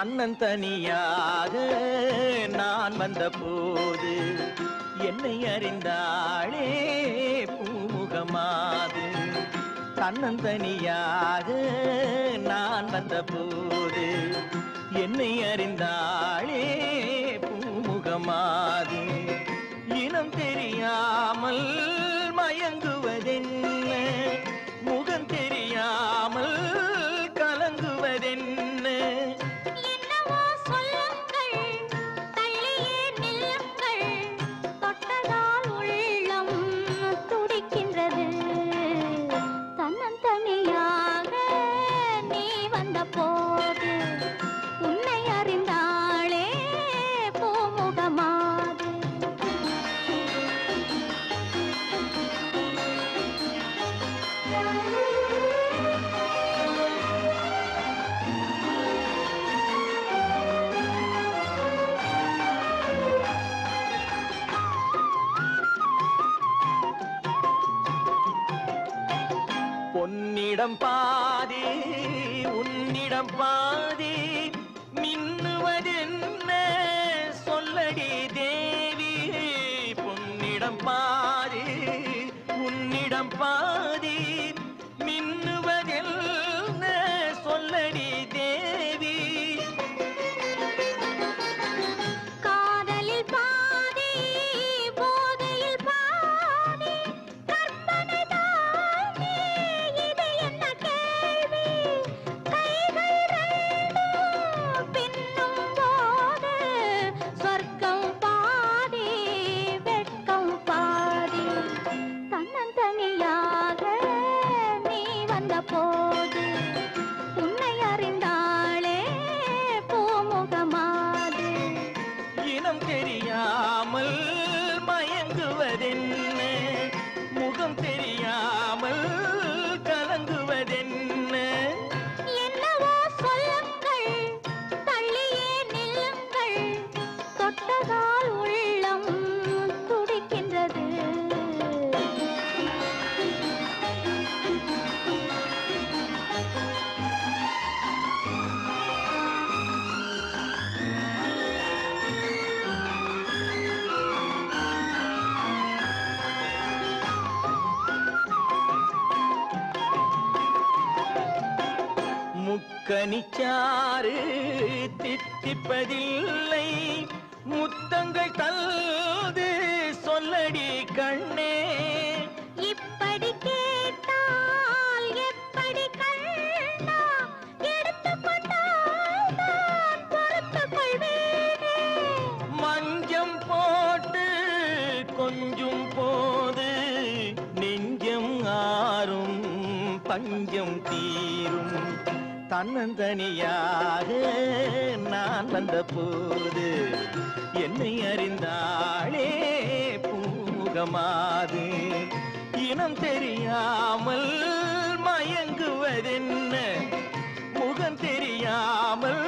தன்னந்தனியாக நான் வந்த போது என்னை அறிந்தாளே பூமுகமாது. தன்னந்தனியாக நான் வந்த போது என்னை அறிந்தாளே பூமுகமாது. இனம் தெரியாமல் மயங்குவதென்ன உன்னிடம் பாதி உன்னிடம் பாதி. மின்னுவதென்ன? சொல்லடி தேவி பொன்னிடம் பாதி உன்னிடம் பாதி. முக்கனிச்சாறு தித்திப்பதில்லை. முத்தங்கள் தல்து சொல்லடி கண்ணே. இப்படி கேட்டால் எப்படி கண்ணா? மஞ்சம் போட்டு கொஞ்சம் போது நெஞ்சம் ஆறும் பஞ்சம் தீரும். தன்னந்தனியாக நான் வந்த போது என்னை அறிந்தாளே பூமுகமாது இனம் தெரியாமல் மயங்குவதென்ன? முகம் தெரியாமல்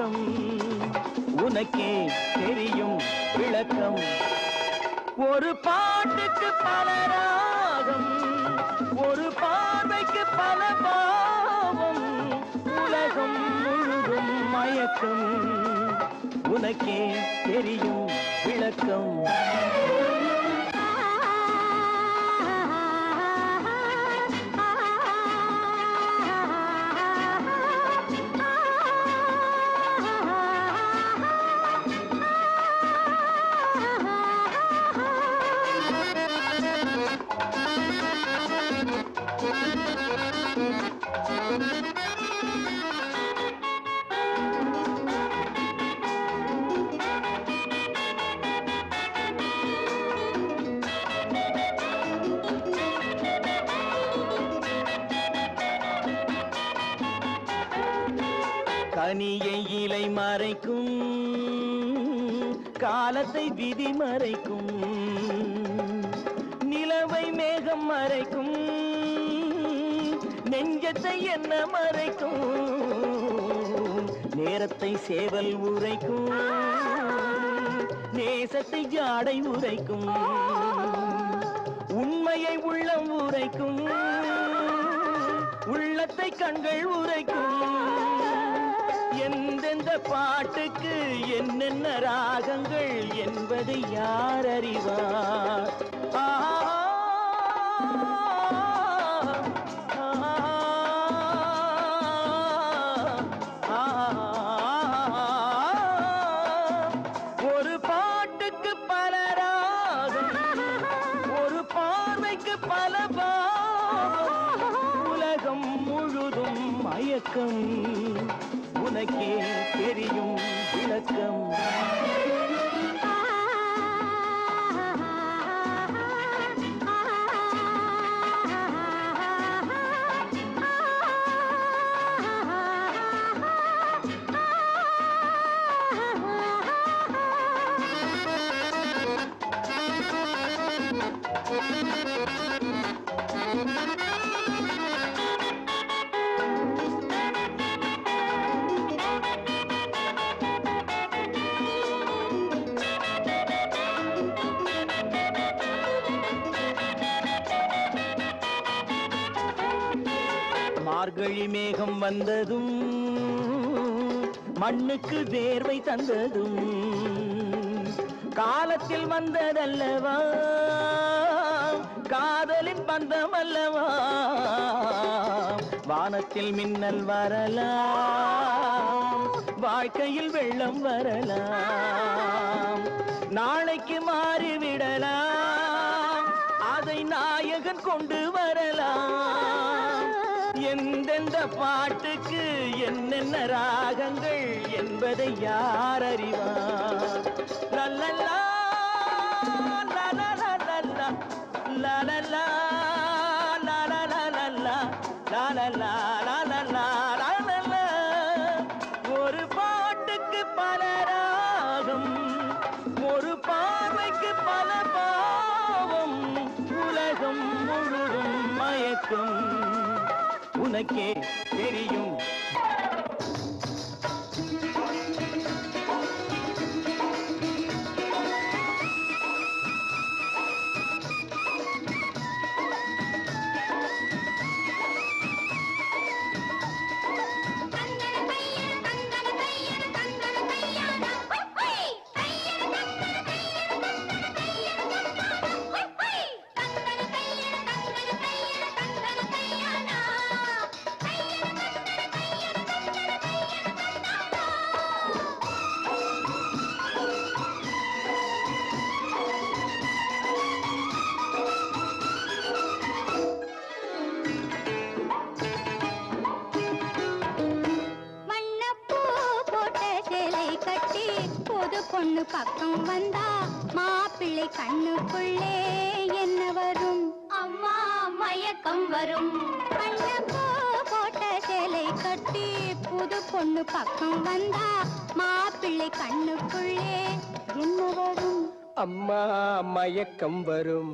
மயக்கம் உனக்கே தெரியும் விளக்கம். ஒரு பாட்டுக்கு பல ராகம் ஒரு பார்வைக்கு பல பாவம். உலகம் முழுதும் மயக்கம். உனக்கே தெரியும் விளக்கம். கனியை இலை மறைக்கும் காலத்தை விதி மறைக்கும் நிலவை மேகம் மறைக்கும் நெஞ்சத்தை என்ன மறைக்கும் நேரத்தை சேவல் உரைக்கும் நேசத்தை ஜாடை உரைக்கும் உண்மையை உள்ளம் உரைக்கும் உள்ளத்தை கண்கள் உரைக்கும். எந்தெந்த பாட்டுக்கு என்னென்ன ராகங்கள் என்பதை யார் அறிவார்? ஆ, ஆ, மார்கழி மேகம் வந்ததும் மண்ணுக்கு வேர்வை தந்ததும் காலத்தில் வந்ததல்லவா? காதலின் பந்தம் அல்லவா வானத்தில் மின்னல் வரலாம் வாழ்க்கையில் வெள்ளம் வரலாம் நாளைக்கு மாறிவிடலாம் அதை நாயகன் கொண்டு வரலாம் எந்தெந்த பாட்டுக்கு என்னென்ன ராகங்கள் என்பதை யார் அறிவார் லல்லலா, லலலலலா, லலலா, லலலலலா, லலலா, லலலா, லலலா. ஒரு பாட்டுக்கு பல ராகம் ஒரு பார்வைக்கு பல பாவம் உலகம் முழுதும் மயக்கம் உனக்கே தெரியும். பக்கம் வந்தா மாப்பிள்ளை கண்ணுக்குள்ளே என்ன வரும்? அம்மா மயக்கம் வரும். கண்ணுக்கு போட்ட சேலை கட்டி புது பொண்ணு பக்கம் வந்தா மாப்பிள்ளை கண்ணுக்குள்ளே என்ன வரும்? அம்மா மயக்கம் வரும்.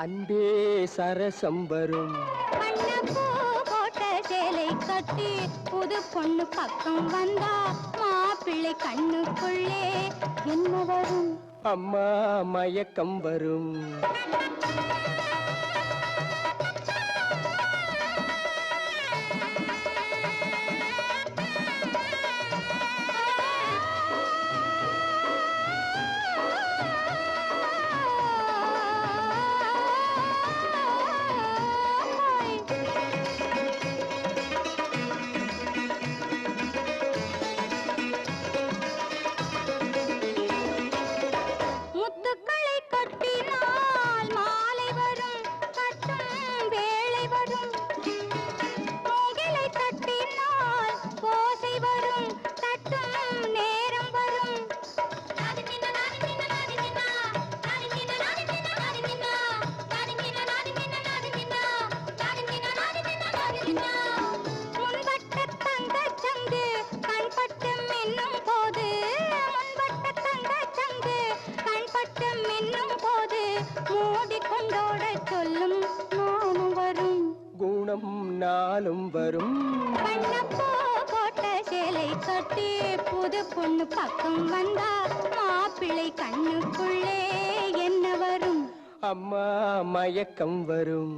அன்பே சரசம் வரும். சேலை கட்டி புது பொண்ணு பக்கம் வந்தா மாப்பிள்ளை கண்ணுக்குள்ளே என்ன வரும்? அம்மா மயக்கம் வரும். விட்டு புது பொண்ணு பக்கம் வந்தா மாப்பிள்ளை கண்ணுக்குள்ளே என்ன வரும்? அம்மா மயக்கம் வரும்.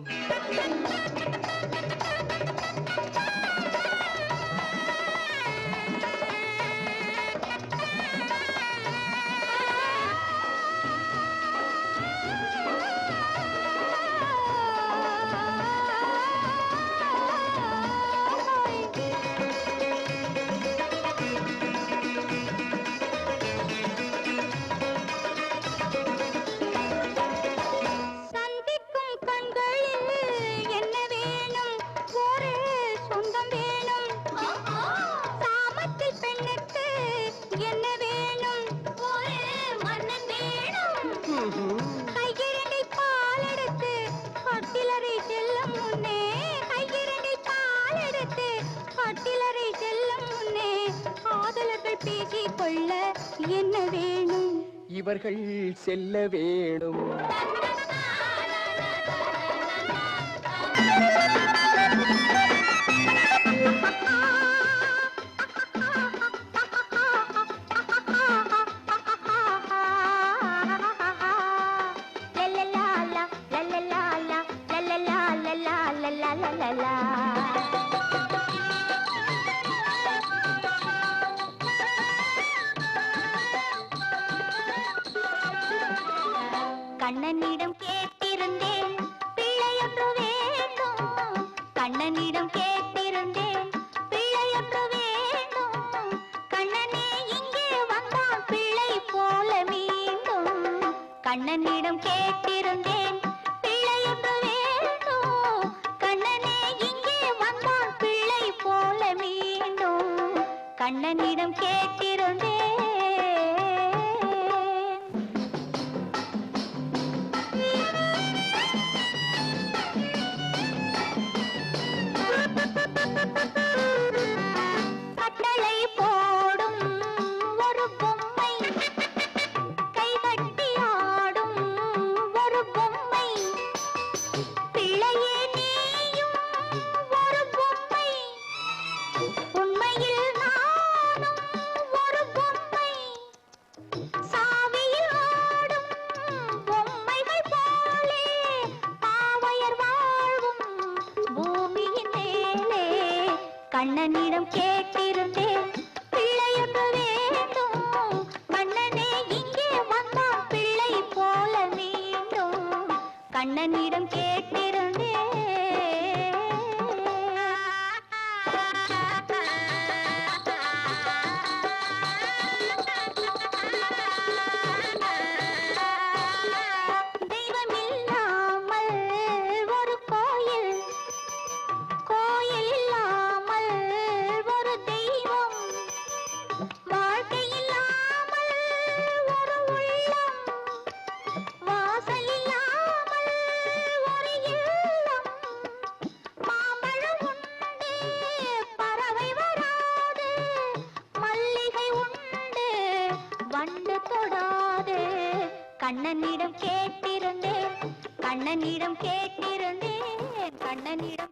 அவர்கள் செல்ல வேணும். கண்ணனிடம் கேட்டேன் கண்ணனிடம் கேட்டிருந்தேன். பிள்ளையொன்று வேண்டும். மன்னனே இங்கே வந்தான் பிள்ளை போல மீண்டும் கண்ணனிடம் கே கண்ணனிடம் கேட்டிருந்தேன். கண்ணனிடம் கேட்டிருந்தேன். கண்ணனிடம்